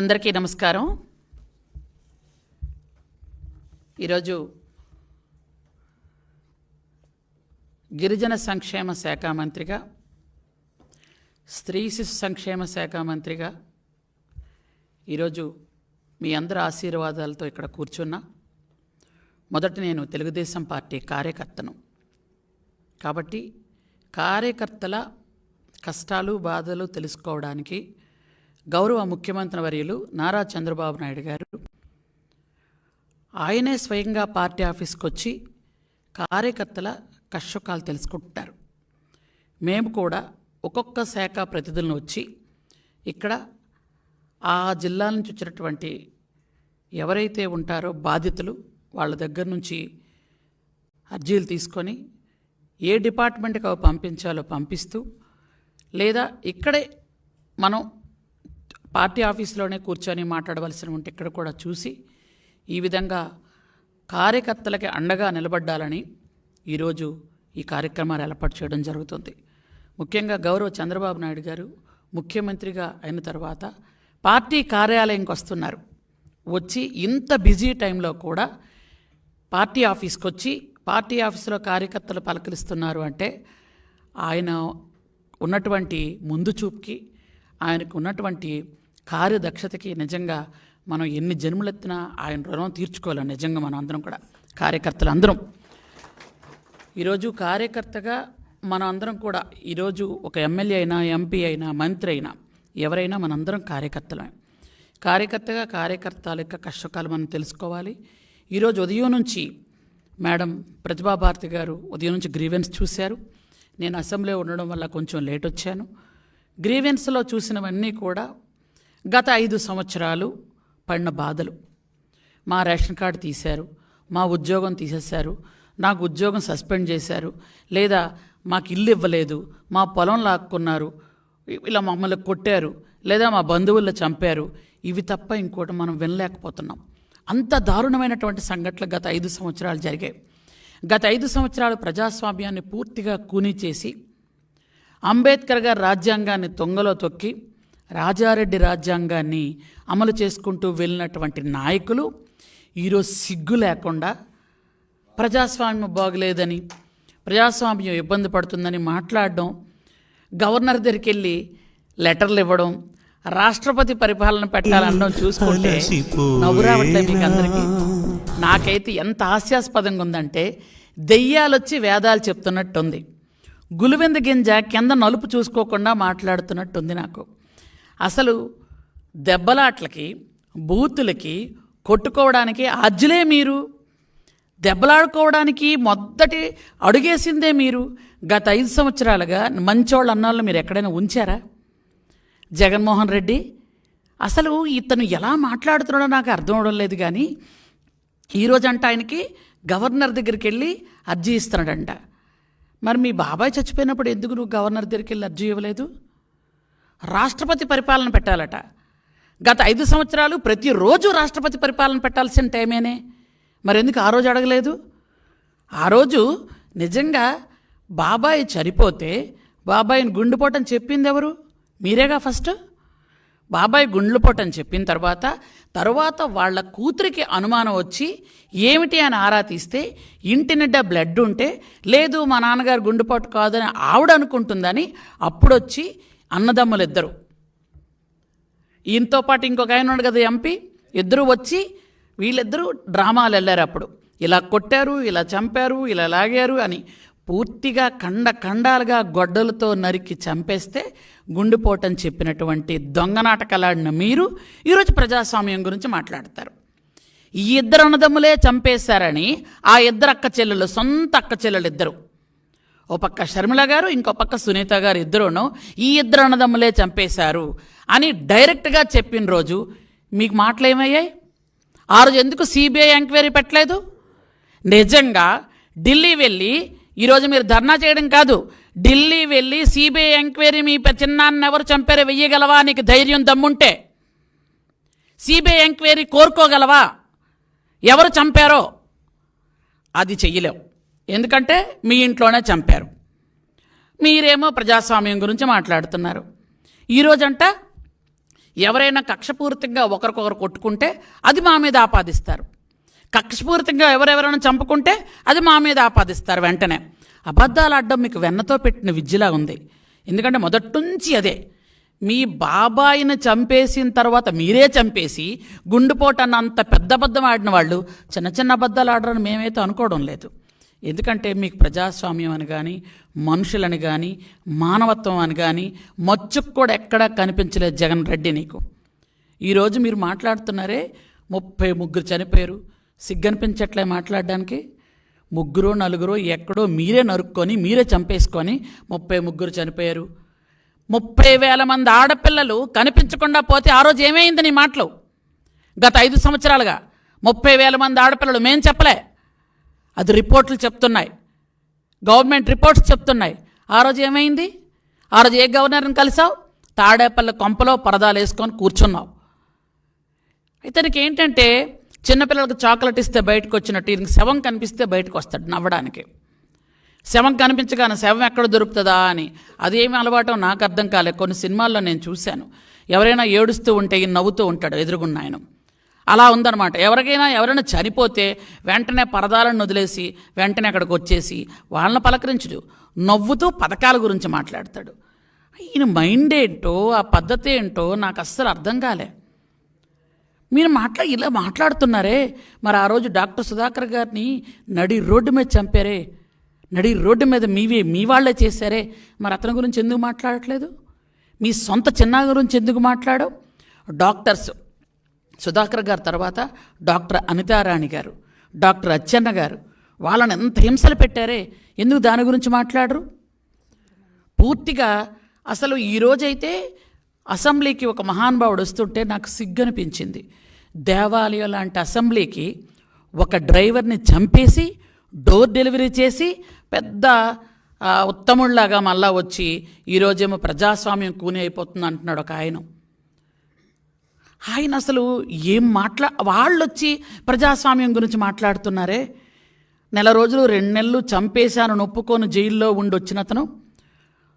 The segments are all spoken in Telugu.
అందరికీ నమస్కారం. ఈరోజు గిరిజన సంక్షేమ శాఖ మంత్రిగా స్త్రీ శిశు సంక్షేమ శాఖ మంత్రిగా ఈరోజు మీ అందరి ఆశీర్వాదాలతో ఇక్కడ కూర్చున్నా. మొదట నేను తెలుగుదేశం పార్టీ కార్యకర్తను. కాబట్టి కార్యకర్తల కష్టాలు బాధలు తెలుసుకోవడానికి గౌరవ ముఖ్యమంత్రి వర్యులు నారా చంద్రబాబు నాయుడు గారు ఆయనే స్వయంగా పార్టీ ఆఫీస్కి వచ్చి కార్యకర్తల కష్టకాలు తెలుసుకుంటారు. మేము కూడా ఒక్కొక్క శాఖ ప్రతినిధులను వచ్చి ఇక్కడ ఆ జిల్లాల నుంచి వచ్చినటువంటి ఎవరైతే ఉంటారో బాధితులు వాళ్ళ దగ్గర నుంచి అర్జీలు తీసుకొని ఏ డిపార్ట్మెంట్కి అవి పంపించాలో పంపిస్తూ లేదా ఇక్కడే మనం పార్టీ ఆఫీస్లోనే కూర్చొని మాట్లాడవలసిన ఉంటే ఇక్కడ కూడా చూసి ఈ విధంగా కార్యకర్తలకి అండగా నిలబడ్డాలని ఈరోజు ఈ కార్యక్రమాలు ఏర్పాటు చేయడం జరుగుతుంది. ముఖ్యంగా గౌరవ చంద్రబాబు నాయుడు గారు ముఖ్యమంత్రిగా అయిన తర్వాత పార్టీ కార్యాలయంకి వస్తున్నారు. వచ్చి ఇంత బిజీ టైంలో కూడా పార్టీ ఆఫీస్కి వచ్చి పార్టీ ఆఫీసులో కార్యకర్తలు పలకరిస్తున్నారు అంటే ఆయన ఉన్నటువంటి ముందు చూపుకి ఆయనకు ఉన్నటువంటి కార్యదక్షతకి నిజంగా మనం ఎన్ని జన్మలెత్తినా ఆయన రుణం తీర్చుకోవాలి నిజంగా మనం అందరం కూడా కార్యకర్తలు అందరం. ఈరోజు కార్యకర్తగా మనం అందరం కూడా ఈరోజు ఒక ఎమ్మెల్యే అయినా ఎంపీ అయినా మంత్రి అయినా ఎవరైనా మనందరం కార్యకర్తలమే. కార్యకర్తగా కార్యకర్తల యొక్క కష్టకాలు మనం తెలుసుకోవాలి. ఈరోజు ఉదయం నుంచి మేడం ప్రతిభాభారతి గారు ఉదయం నుంచి గ్రీవెన్స్ చూశారు. నేను అసెంబ్లీ ఉండడం వల్ల కొంచెం లేట్ వచ్చాను. గ్రీవెన్స్లో చూసినవన్నీ కూడా గత ఐదు సంవత్సరాలు పడిన బాధలు. మా రేషన్ కార్డు తీశారు మా ఉద్యోగం తీసేశారు నాకు ఉద్యోగం సస్పెండ్ చేశారు లేదా మాకు ఇల్లు ఇవ్వలేదు మా పొలం లాక్కున్నారు ఇలా మమ్మల్ని కొట్టారు లేదా మా బంధువుల్లో చంపారు ఇవి తప్ప ఇంకోటి మనం వినలేకపోతున్నాం. అంత దారుణమైనటువంటి సంఘటనలు గత ఐదు సంవత్సరాలు జరిగాయి. గత ఐదు సంవత్సరాలు ప్రజాస్వామ్యాన్ని పూర్తిగా కూనీ చేసి అంబేద్కర్ గారి రాజ్యాంగాన్ని తొంగలో తొక్కి రాజారెడ్డి రాజ్యాంగాన్ని అమలు చేసుకుంటూ వెళ్ళినటువంటి నాయకులు ఈరోజు సిగ్గు లేకుండా ప్రజాస్వామ్యం బాగలేదని ప్రజాస్వామ్యం ఇబ్బంది పడుతుందని మాట్లాడడం గవర్నర్ దగ్గరికి వెళ్ళి లెటర్లు ఇవ్వడం రాష్ట్రపతి పరిపాలన పెట్టాలనడం చూసుకుంటే నవ్వురావట్లే మీకు అందరికీ నాకైతే ఎంత హాస్యాస్పదంగా ఉందంటే దెయ్యాలొచ్చి వేదాలు చెప్తున్నట్టుంది. గులివెంద గింజ కింద నలుపు చూసుకోకుండా మాట్లాడుతున్నట్టుంది నాకు. అసలు దెబ్బలాట్లకి బూతులకి కొట్టుకోవడానికి అజ్జులే మీరు. దెబ్బలాడుకోవడానికి మొదటి అడుగేసిందే మీరు. గత ఐదు సంవత్సరాలుగా మంచోళ్ళ అన్నాళ్ళు మీరు ఎక్కడైనా ఉంచారా? జగన్మోహన్ రెడ్డి అసలు ఇతను ఎలా మాట్లాడుతున్నాడో నాకు అర్థం అవడం లేదు కానీ ఈరోజు అంట ఆయనకి గవర్నర్ దగ్గరికి వెళ్ళి అర్జీ ఇస్తున్నాడంట. మరి మీ బాబాయ్ చచ్చిపోయినప్పుడు ఎందుకు నువ్వు గవర్నర్ దగ్గరికి వెళ్ళి అర్జీ ఇవ్వలేదు? రాష్ట్రపతి పరిపాలన పెట్టాలట. గత ఐదు సంవత్సరాలు ప్రతిరోజు రాష్ట్రపతి పరిపాలన పెట్టాల్సిన టైమేనే. మరెందుకు ఆ రోజు అడగలేదు? ఆ రోజు నిజంగా బాబాయ్ చనిపోతే బాబాయిని గుండెపోటని చెప్పింది ఎవరు? మీరేగా ఫస్ట్? బాబాయ్ గుండ్లుపోటని చెప్పిన తర్వాత తర్వాత వాళ్ళ కూతురికి అనుమానం వచ్చి ఏమిటి అని ఆరా తీస్తే ఇంటి నిండా బ్లడ్ ఉంటే లేదు మా నాన్నగారు గుండెపోటు కాదని ఆవిడ అనుకుంటుందని అప్పుడొచ్చి అన్నదమ్ములు ఇద్దరు ఈయనతో పాటు ఇంకొక ఆయన ఉన్నాడు కదా ఎంపీ. ఇద్దరు వచ్చి వీళ్ళిద్దరూ డ్రామాలు వెళ్ళారు అప్పుడు. ఇలా కొట్టారు ఇలా చంపారు ఇలా లాగారు అని పూర్తిగా కండ కండాలుగా గొడ్డలతో నరికి చంపేస్తే గుండెపోటని చెప్పినటువంటి దొంగ నాటకాలాడిన మీరు ఈరోజు ప్రజాస్వామ్యం గురించి మాట్లాడతారు. ఈ ఇద్దరు అన్నదమ్ములే చంపేశారని ఆ ఇద్దరు అక్క చెల్లెలు సొంత అక్క చెల్లెలు ఇద్దరు ఓ పక్క షర్మిల గారు ఇంకో పక్క సునీత గారు ఇద్దరును ఈ ఇద్దరు అన్నదమ్ములే చంపేశారు అని డైరెక్ట్గా చెప్పిన రోజు మీకు మాటలు ఏమయ్యాయి? ఆ రోజు ఎందుకు సిబిఐ ఎంక్వైరీ పెట్టలేదు? నిజంగా ఢిల్లీ వెళ్ళి ఈరోజు మీరు ధర్నా చేయడం కాదు ఢిల్లీ వెళ్ళి సిబిఐ ఎంక్వైరీ మీ చిన్నాన్న ఎవరు చంపారో వెయ్యగలవా? నీకు ధైర్యం దమ్ముంటే. సిబిఐ ఎంక్వైరీ కోరుకోగలవా? ఎవరు చంపారో? అది చెయ్యలేవు ఎందుకంటే మీ ఇంట్లోనే చంపారు. మీరేమో ప్రజాస్వామ్యం గురించి మాట్లాడుతున్నారు. ఈరోజంట ఎవరైనా కక్షపూరితంగా ఒకరికొకరు కొట్టుకుంటే అది మా మీద ఆపాదిస్తారు. కక్షపూరితంగా ఎవరెవరైనా చంపుకుంటే అది మా మీద ఆపాదిస్తారు వెంటనే. అబద్ధాలు ఆడడం మీకు వెన్నతో పెట్టిన విద్యలా ఉంది. ఎందుకంటే మొదటి నుంచి అదే. మీ బాబాయిని చంపేసిన తర్వాత మీరే చంపేసి గుండుపోటు అంత పెద్ద అబద్ధం ఆడిన వాళ్ళు చిన్న చిన్న అబద్ధాలు ఆడరని మేమైతే అనుకోవడం లేదు. ఎందుకంటే మీకు ప్రజాస్వామ్యం అని కానీ మనుషులని కానీ మానవత్వం అని కానీ మచ్చుకు కూడా ఎక్కడా కనిపించలేదు జగన్ రెడ్డి నీకు. ఈరోజు మీరు మాట్లాడుతున్నారే ముప్పై ముగ్గురు చనిపోయారు. సిగ్గనిపించట్లే మాట్లాడడానికి. ముగ్గురు నలుగురు ఎక్కడో మీరే నరుక్కొని మీరే చంపేసుకొని ముప్పై ముగ్గురు చనిపోయారు. ముప్పై వేల మంది ఆడపిల్లలు కనిపించకుండా పోతే ఆ రోజు ఏమైంది నీ మాటలు? గత ఐదు సంవత్సరాలుగా ముప్పై వేల మంది ఆడపిల్లలు మేం చెప్పలే. అది రిపోర్ట్లు చెప్తున్నాయి. గవర్నమెంట్ రిపోర్ట్స్ చెప్తున్నాయి. ఆ రోజు ఏమైంది? ఆ రోజు ఏ గవర్నర్ని కలిసావు? తాడేపల్లి కొంపలో పరదాలు వేసుకొని కూర్చున్నావు. ఇతనికి ఏంటంటే చిన్నపిల్లలకు చాక్లెట్ ఇస్తే బయటకు వచ్చినట్టు ఇతనికి శవం కనిపిస్తే బయటకు వస్తాడు నవ్వడానికి. శవం కనిపించగానే శవం ఎక్కడ దొరుకుతుందా అని. అదేమి అలవాటో నాకు అర్థం కాలేదు. కొన్ని సినిమాల్లో నేను చూశాను. ఎవరైనా ఏడుస్తూ ఉంటే నవ్వుతూ ఉంటాడు ఎదురుగున్న ఆయన అలా ఉందన్నమాట. ఎవరికైనా ఎవరైనా చనిపోతే వెంటనే పరదాలను వదిలేసి వెంటనే అక్కడికి వచ్చేసి వాళ్ళని పలకరించడు. నవ్వుతూ పథకాల గురించి మాట్లాడతాడు. ఈయన మైండ్ ఏంటో ఆ పద్ధతి ఏంటో నాకు అస్సలు అర్థం కాలే. మీరు మాట్లా ఇలా మాట్లాడుతున్నారే. మరి ఆ రోజు డాక్టర్ సుధాకర్ గారిని నడి రోడ్డు మీద చంపారే. నడి రోడ్డు మీద మీవే మీ వాళ్ళే చేశారే. మరి అతని గురించి ఎందుకు మాట్లాడట్లేదు? మీ సొంత చిన్న గురించి ఎందుకు మాట్లాడవు? డాక్టర్స్ సుధాకర్ గారు తర్వాత డాక్టర్ అనితారాణి గారు డాక్టర్ అచ్చెన్న గారు. వాళ్ళని ఎంత హింసలు పెట్టారే? ఎందుకు దాని గురించి మాట్లాడరు? పూర్తిగా అసలు ఈరోజైతే అసెంబ్లీకి ఒక మహానుభావుడు వస్తుంటే నాకు సిగ్గనిపించింది. దేవాలయం లాంటి అసెంబ్లీకి ఒక డ్రైవర్ని చంపేసి డోర్ డెలివరీ చేసి పెద్ద ఉత్తముళ్ళాగా మళ్ళా వచ్చి ఈరోజేమో ప్రజాస్వామ్యం కూని అయిపోతుంది అంటున్నాడు ఒక ఆయన. ఆయన అసలు ఏం మాట్లా వాళ్ళు వచ్చి ప్రజాస్వామ్యం గురించి మాట్లాడుతున్నారే? నెల రోజులు రెండు నెలలు చంపేశాను నొప్పుకొని జైల్లో ఉండి వచ్చిన అతను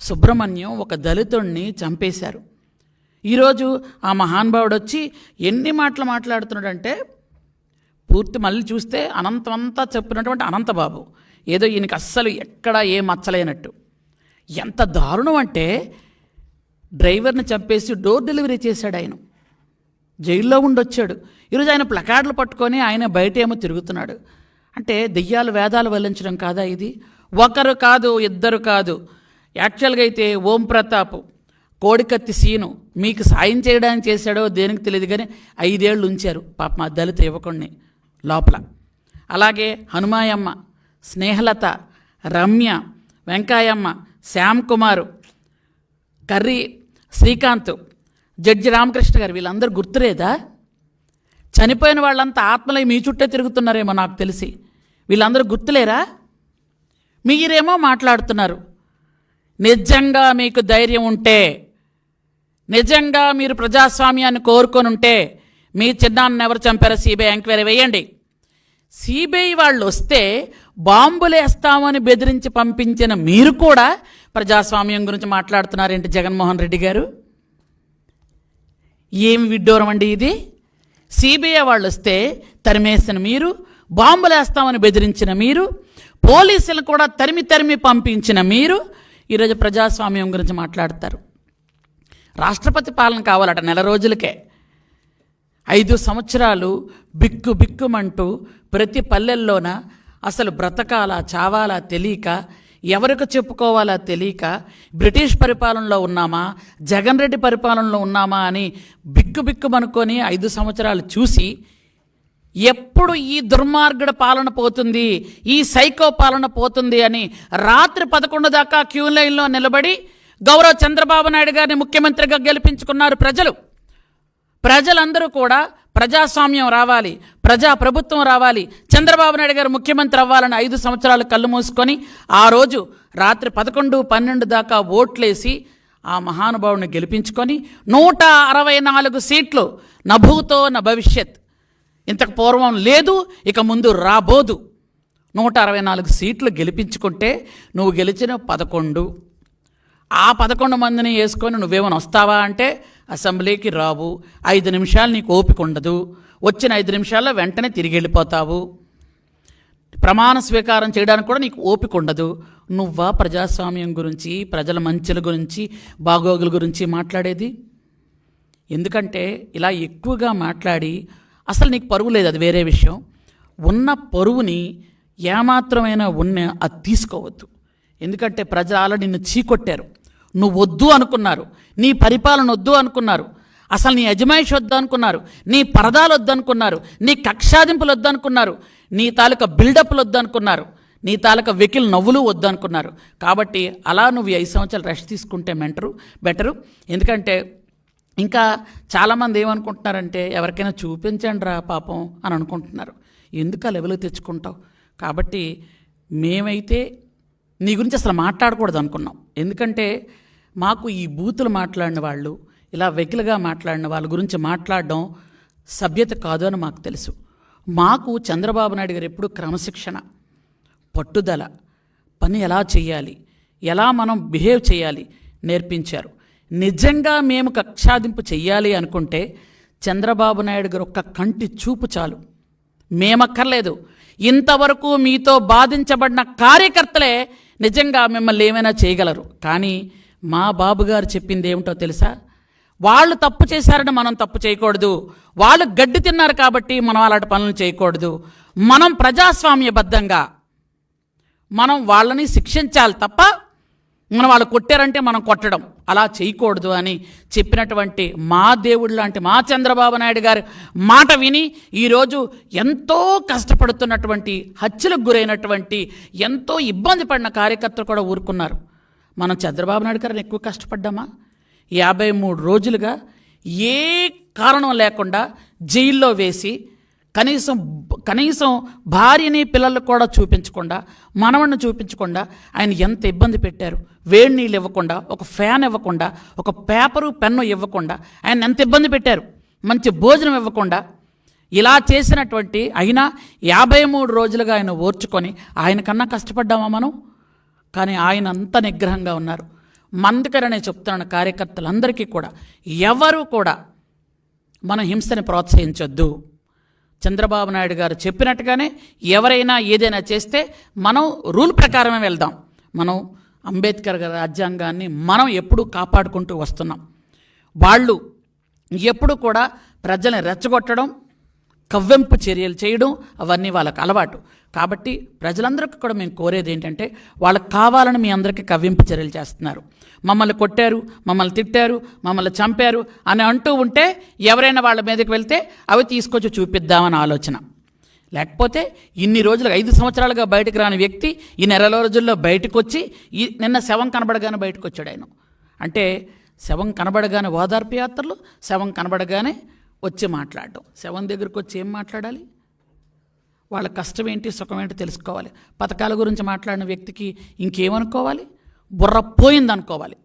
సుబ్రహ్మణ్యం ఒక దళితుణ్ణి చంపేశారు. ఈరోజు ఆ మహానుభావుడు వచ్చి ఎన్ని మాటలు మాట్లాడుతున్నాడంటే పూర్తి మళ్ళీ చూస్తే అనంతమంతా చెప్పినటువంటి అనంతబాబు. ఏదో ఈయనకి అస్సలు ఎక్కడ ఏ మచ్చలేనట్టు. ఎంత దారుణం అంటే డ్రైవర్ని చంపేసి డోర్ డెలివరీ చేశాడు ఆయన జైల్లో ఉండొచ్చాడు. ఈరోజు ఆయన ప్లకార్డులు పట్టుకొని ఆయన బయట ఏమో తిరుగుతున్నాడు. అంటే దెయ్యాలు వేదాలు వల్లించడం కాదా ఇది? ఒకరు కాదు ఇద్దరు కాదు. యాక్చువల్గా అయితే ఓం ప్రతాప్ కోడికత్తి సీను మీకు సాయం చేయడానికి చేశాడో దేనికి తెలియదు కానీ ఐదేళ్ళు ఉంచారు. పాప మా దళిత యువకుణ్ణి లోపల. అలాగే హనుమాయమ్మ స్నేహలత రమ్య వెంకాయమ్మ శ్యామ్ కుమారు కర్రీ శ్రీకాంత్ జడ్జి రామకృష్ణ గారు వీళ్ళందరూ గుర్తులేదా? చనిపోయిన వాళ్ళంతా ఆత్మలై మీ చుట్టే తిరుగుతున్నారేమో నాకు తెలిసి. వీళ్ళందరూ గుర్తులేరా? మీరేమో మాట్లాడుతున్నారు. నిజంగా మీకు ధైర్యం ఉంటే నిజంగా మీరు ప్రజాస్వామ్యాన్ని కోరుకొని ఉంటే మీ చిన్నాన్ని ఎవరు చంపారో సిబిఐ ఎంక్వైరీ వేయండి. సిబిఐ వాళ్ళు వస్తే బాంబులేస్తామని బెదిరించి పంపించిన మీరు కూడా ప్రజాస్వామ్యం గురించి మాట్లాడుతున్నారేంటి జగన్మోహన్ రెడ్డి గారు? ఏమి విడ్డూరం అండి ఇది? సిబిఐ వాళ్ళు వస్తే తరిమేసిన మీరు బాంబులేస్తామని బెదిరించిన మీరు పోలీసులు కూడా తరిమి తరిమి పంపించిన మీరు ఈరోజు ప్రజాస్వామ్యం గురించి మాట్లాడతారు. రాష్ట్రపతి పాలన కావాలట నెల రోజులకే. ఐదు సంవత్సరాలు బిక్కు బిక్కుమంటూ ప్రతి పల్లెల్లోన అసలు బ్రతకాలా చావాలా తెలియక ఎవరికి చెప్పుకోవాలా తెలియక బ్రిటిష్ పరిపాలనలో ఉన్నామా జగన్ రెడ్డి పరిపాలనలో ఉన్నామా అని బిక్కు బిక్కుమనుకొని ఐదు సంవత్సరాలు చూసి ఎప్పుడు ఈ దుర్మార్గుడ పాలన పోతుంది ఈ సైకో పాలన పోతుంది అని రాత్రి పదకొండు దాకా క్యూ లైన్లో నిలబడి గౌరవ చంద్రబాబు నాయుడు గారిని ముఖ్యమంత్రిగా గెలిపించుకున్నారు ప్రజలు. ప్రజలందరూ కూడా ప్రజాస్వామ్యం రావాలి ప్రజా ప్రభుత్వం రావాలి. చంద్రబాబు నాయుడు గారు ముఖ్యమంత్రి అవ్వాలని ఐదు సంవత్సరాలు కళ్ళు మూసుకొని ఆ రోజు రాత్రి పదకొండు పన్నెండు దాకా ఓట్లేసి ఆ మహానుభావుని గెలిపించుకొని నూట అరవై నాలుగు సీట్లు నభూతో న భవిష్యత్. ఇంతకు పూర్వం లేదు ఇక ముందు రాబోదు. నూట అరవై నాలుగు సీట్లు గెలిపించుకుంటే నువ్వు గెలిచిన పదకొండు. ఆ పదకొండు మందిని వేసుకొని నువ్వేమైనా వస్తావా అంటే అసెంబ్లీకి రావు. ఐదు నిమిషాలు నీకు ఓపిక ఉండదు. వచ్చిన ఐదు నిమిషాల్లో వెంటనే తిరిగి వెళ్ళిపోతావు. ప్రమాణ స్వీకారం చేయడానికి కూడా నీకు ఓపిక ఉండదు. నువ్వా ప్రజాస్వామ్యం గురించి ప్రజల మంచుల గురించి బాగోగుల గురించి మాట్లాడేది? ఎందుకంటే ఇలా ఎక్కువగా మాట్లాడి అసలు నీకు పరువు లేదు అది వేరే విషయం. ఉన్న పరువుని ఏమాత్రమైనా ఉన్న అది తీసుకోవద్దు. ఎందుకంటే ప్రజలు ఆల్రెడీ నిన్ను చీకొట్టారు. నువ్వు వద్దు అనుకున్నారు. నీ పరిపాలన వద్దు అనుకున్నారు. అసలు నీ యజమాయిషి వద్దు అనుకున్నారు నీ పరదాలు వద్దు అనుకున్నారు నీ కక్షాదింపులు వద్దు అనుకున్నారు నీ తాలూకా బిల్డప్లు వద్దు అనుకున్నారు నీ తాలూకా వెకిల్ నవ్వులు వద్దు అనుకున్నారు కాబట్టి అలా నువ్వు ఐదు సంవత్సరాలు రెస్ట్ తీసుకుంటే మెంటరు బెటరు. ఎందుకంటే ఇంకా చాలామంది ఏమనుకుంటున్నారంటే ఎవరికైనా చూపించండి రా పాపం అని అనుకుంటున్నారు. ఎందుకు ఆ లెవెల్కి తెచ్చుకుంటావు? కాబట్టి మేమైతే నీ గురించి అసలు మాట్లాడకూడదు అనుకున్నాం ఎందుకంటే మాకు ఈ బూతులు మాట్లాడిన వాళ్ళు ఇలా వెకిలుగా మాట్లాడిన వాళ్ళ గురించి మాట్లాడడం సభ్యత కాదు అని మాకు తెలుసు. మాకు చంద్రబాబు నాయుడు గారు ఎప్పుడు క్రమశిక్షణ పట్టుదల పని ఎలా చేయాలి ఎలా మనం బిహేవ్ చేయాలి నేర్పించారు. నిజంగా మేము కక్షాదింపు చెయ్యాలి అనుకుంటే చంద్రబాబు నాయుడు గారు ఒక్క కంటి చూపు చాలు. మేమక్కర్లేదు. ఇంతవరకు మీతో బాధించబడిన కార్యకర్తలే నిజంగా మిమ్మల్ని ఏమైనా చేయగలరు. కానీ మా బాబుగారు చెప్పింది ఏమిటో తెలుసా? వాళ్ళు తప్పు చేశారని మనం తప్పు చేయకూడదు. వాళ్ళు గడ్డి తిన్నారు కాబట్టి మనం అలాంటి పనులు చేయకూడదు. మనం ప్రజాస్వామ్యబద్ధంగా మనం వాళ్ళని శిక్షించాలి తప్ప మనం వాళ్ళు కొట్టారంటే మనం కొట్టడం. అలా చేయకూడదు అని చెప్పినటువంటి మా దేవుడు లాంటి మా చంద్రబాబు నాయుడు గారి మాట విని ఈరోజు ఎంతో కష్టపడుతున్నటువంటి హత్యలకు గురైనటువంటి ఎంతో ఇబ్బంది పడిన కార్యకర్తలు కూడా ఊరుకున్నారు. మనం చంద్రబాబు నాయుడు గారిని ఎక్కువ కష్టపడ్డామా? యాభై మూడు రోజులుగా ఏ కారణం లేకుండా జైల్లో వేసి కనీసం కనీసం భార్యని పిల్లలు కూడా చూపించకుండా మనవణ్ణి చూపించకుండా ఆయన ఎంత ఇబ్బంది పెట్టారు. వేడి నీళ్ళు ఇవ్వకుండా ఒక ఫ్యాన్ ఇవ్వకుండా ఒక పేపరు పెన్ను ఇవ్వకుండా ఆయన ఎంత ఇబ్బంది పెట్టారు. మంచి భోజనం ఇవ్వకుండా ఇలా చేసినటువంటి అయినా యాభై మూడు రోజులుగా ఆయన ఓర్చుకొని ఆయన కన్నా కష్టపడ్డామా మనం? కానీ ఆయన అంత నిగ్రహంగా ఉన్నారు. మందుకరనే చెప్తున్నాను కార్యకర్తలందరికీ కూడా. ఎవరు కూడా మనం హింసని ప్రోత్సహించొద్దు. చంద్రబాబు నాయుడు గారు చెప్పినట్టుగానే ఎవరైనా ఏదైనా చేస్తే మనం రూల్ ప్రకారమే వెళ్దాం. మనం అంబేద్కర్ గారి రాజ్యాంగాన్ని మనం ఎప్పుడూ కాపాడుకుంటూ వస్తున్నాం. వాళ్ళు ఎప్పుడు కూడా ప్రజల్ని రెచ్చగొట్టడం కవ్వెంపు చర్యలు చేయడం అవన్నీ వాళ్ళకు అలవాటు. కాబట్టి ప్రజలందరికీ కూడా మేము కోరేది ఏంటంటే వాళ్ళకి కావాలని మీ అందరికీ కవ్వింపు చర్యలు చేస్తున్నారు. మమ్మల్ని కొట్టారు మమ్మల్ని తిట్టారు మమ్మల్ని చంపారు అని అంటూ ఉంటే ఎవరైనా వాళ్ళ మీదకి వెళ్తే అవి తీసుకొచ్చి చూపిద్దామని ఆలోచన. లేకపోతే ఇన్ని రోజులు ఐదు సంవత్సరాలుగా బయటకు రాని వ్యక్తి ఈ నెల రోజుల్లో బయటకు వచ్చి ఈ నిన్న శవం కనబడగానే బయటకు వచ్చాడు ఆయన. అంటే శవం కనబడగానే ఓదార్పు యాత్రలు శవం కనబడగానే వచ్చి మాట్లాడడం శవం దగ్గరికి వచ్చి ఏం మాట్లాడాలి? వాళ్ళ కష్టం ఏంటి సుఖం ఏంటి తెలుసుకోవాలి. పథకాల గురించి మాట్లాడిన వ్యక్తికి ఇంకేమనుకోవాలి? బుర్ర పోయింది అనుకోవాలి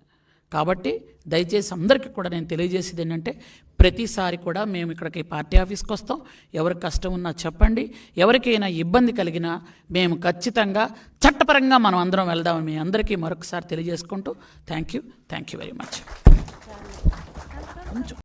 కాబట్టి దయచేసి అందరికీ కూడా నేను తెలియజేసేది ఏంటంటే ప్రతిసారి కూడా మేము ఇక్కడికి పార్టీ ఆఫీస్కి వస్తాం. ఎవరి కష్టం ఉన్నా చెప్పండి. ఎవరికైనా ఇబ్బంది కలిగినా మేము ఖచ్చితంగా చట్టపరంగా మనం అందరం వెళ్దామని మీ అందరికీ మరొకసారి తెలియజేసుకుంటూ thank you. Thank you very much.